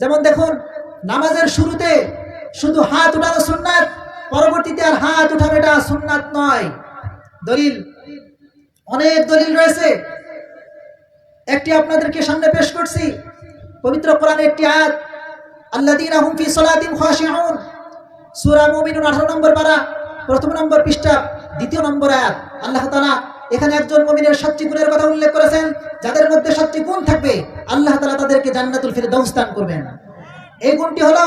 যেমন দেখুন, নামাজের শুরুতে শুধু হাত উঠানো সুন্নাত, পরবর্তীতে আর হাত উঠানো এটা সুন্নাত নয়। দলিল, অনেক দলিল রয়েছে। একটি আপনাদেরকে সামনে পেশ করছি। পবিত্র কোরআনের একটি 18 নম্বর পারা, প্রথম নম্বর পৃষ্ঠা, দ্বিতীয় নম্বর আয়াত। আল্লাহ তাআলা এখানে একজন মুমিনের সাতটি গুণের কথা উল্লেখ করেছেন, যাদের মধ্যে সাতটি গুণ থাকবে, আল্লাহ তাআলা তাদেরকে জান্নাতুল ফিরদাউস দান করবেন। এই গুণটি হলো,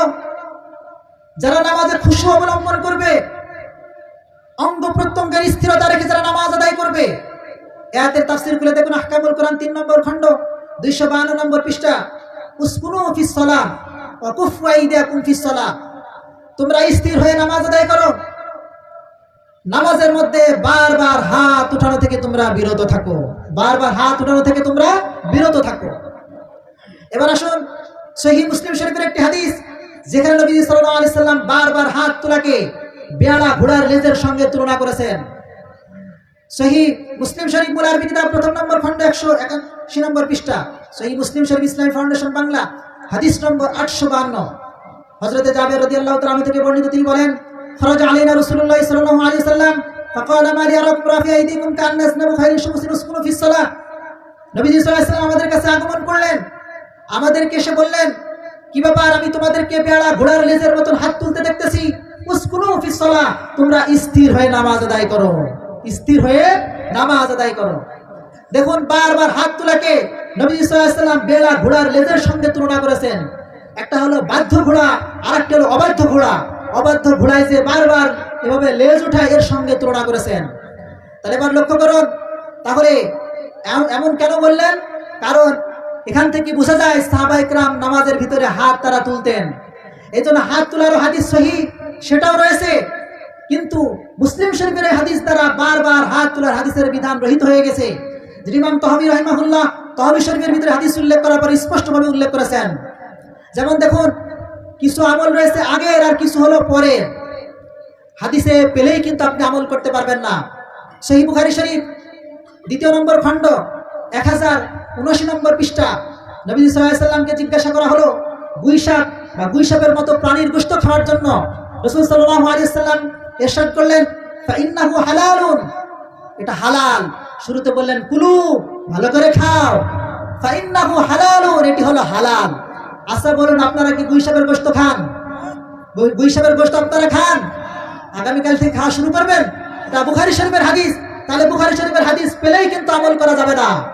যারা নামাজের খুশু অবলম্বন করবে, অঙ্গ প্রত্যঙ্গের স্থিরতা রেখে যারা নামাজ আদায় করবে এয়াতের তাফসির খুলে দেখুন, আহকামুল কোরআন তিন নম্বর খণ্ড, দুইশো বাহান্ন নম্বর পৃষ্ঠা। উসকুনু ফিস সালাম কুফু ফিস সালাম তোমরা স্থির হয়ে নামাজ আদায় করো। নামাজের মধ্যে বারবার হাত উঠানো থেকে তোমরা বিরত থাকো। বারবার হাত উঠানো থেকে তোমরা বিরত থাকো। এবার আসুন সহি মুসলিম শরীফের একটি হাদিস যেখানে নবী সাল্লাল্লাহু আলাইহি সাল্লাম বারবার হাত তোলাকে বেড়া ঘোড়ার লেজের সঙ্গে তুলনা করেছেন সহি মুসলিম শরীফ মূল আরবি কিতাব প্রথম নম্বর খণ্ড একশো একাশি নম্বর পৃষ্ঠা সহি মুসলিম শরীফ ইসলামী ফাউন্ডেশন বাংলা হাদিস নম্বর আটশো বান্ন হজরতে জাবের রদি আল্লাহ তালু থেকে বর্ণিত তিনি বলেন খরচ আলীনা রসুল্লাহ সাল্লাহ আলী সাল্লাম فقال ما لي أراكم رافع أيديكم كأن أسنب خير الشمس اسكنوا في الصلاة নবীজি সাল্লাল্লাহু আলাইহি আমাদের কাছে আগমন করলেন আমাদেরকে এসে বললেন, কি ব্যাপার? আমি তোমাদেরকে বেড়া ঘোড়ার লেজের মতন হাত তুলতে দেখতেছি। উসকুনু ফিস সালাহ তোমরা স্থির হয়ে নামাজ আদায় করো। স্থির হয়ে নামাজ আদায় করো। দেখুন, বারবার হাত তোলাকে নবী সাল্লাম বেড়া ঘোড়ার লেজের সঙ্গে তুলনা করেছেন। একটা হলো বাধ্য ঘোড়া আর একটা হলো অবাধ্য ঘোড়া। অবাধ্য ঘোড়ায় যে বারবার এভাবে লেজ উঠায়, এর সঙ্গে তুলনা করেছেন। তাহলে এবার লক্ষ্য করুন, তাহলে এম- এমন কেন বললেন? কারণ এখান থেকে বোঝা যায় সাহাবাইকরাম নামাজের ভিতরে হাত তারা তুলতেন। এই জন্য হাত তোলারও হাদিস সহি, সেটাও রয়েছে। কিন্তু মুসলিম শরীফের হাদিস দ্বারা বারবার হাত তোলার হাদিসের বিধান রহিত হয়ে গেছে। ইমাম তহবি রহিমাহুল্লাহ তহবি শরীফের ভিতরে হাদিস উল্লেখ করার পর স্পষ্টভাবে উল্লেখ করেছেন। যেমন দেখুন, কিছু আমল রয়েছে আগের আর কিছু হলো পরের। হাদিসে পেলেই কিন্তু আপনি আমল করতে পারবেন না। সেই বুখারি শরীফ, দ্বিতীয় নম্বর খণ্ড। এক হাজার উনআশি নম্বর পৃষ্ঠা নবী সাল্লামকে জিজ্ঞাসা করা হলো গুইসাপ বা গুইসাপের মতো প্রাণীর গোস্ত খাওয়ার জন্য রসুল সাল্লাহ আলিয়াল্লাম এরশাদ করলেন ইন্নাহু হালালুন। এটা হালাল। শুরুতে বললেন, কুলু, ভালো করে খাও। ফাইন্নাহু হালালুন, এটি হলো হালাল। আচ্ছা বলুন, আপনারা কি গুইসাপের গোস্ত খান? গুই- গুইসাপের গোস্ত আপনারা খান? আগামীকাল থেকে খাওয়া শুরু করবেন? এটা বুখারি শরীফের হাদিস। তাহলে বুখারি শরীফের হাদিস পেলেই কিন্তু আমল করা যাবে না।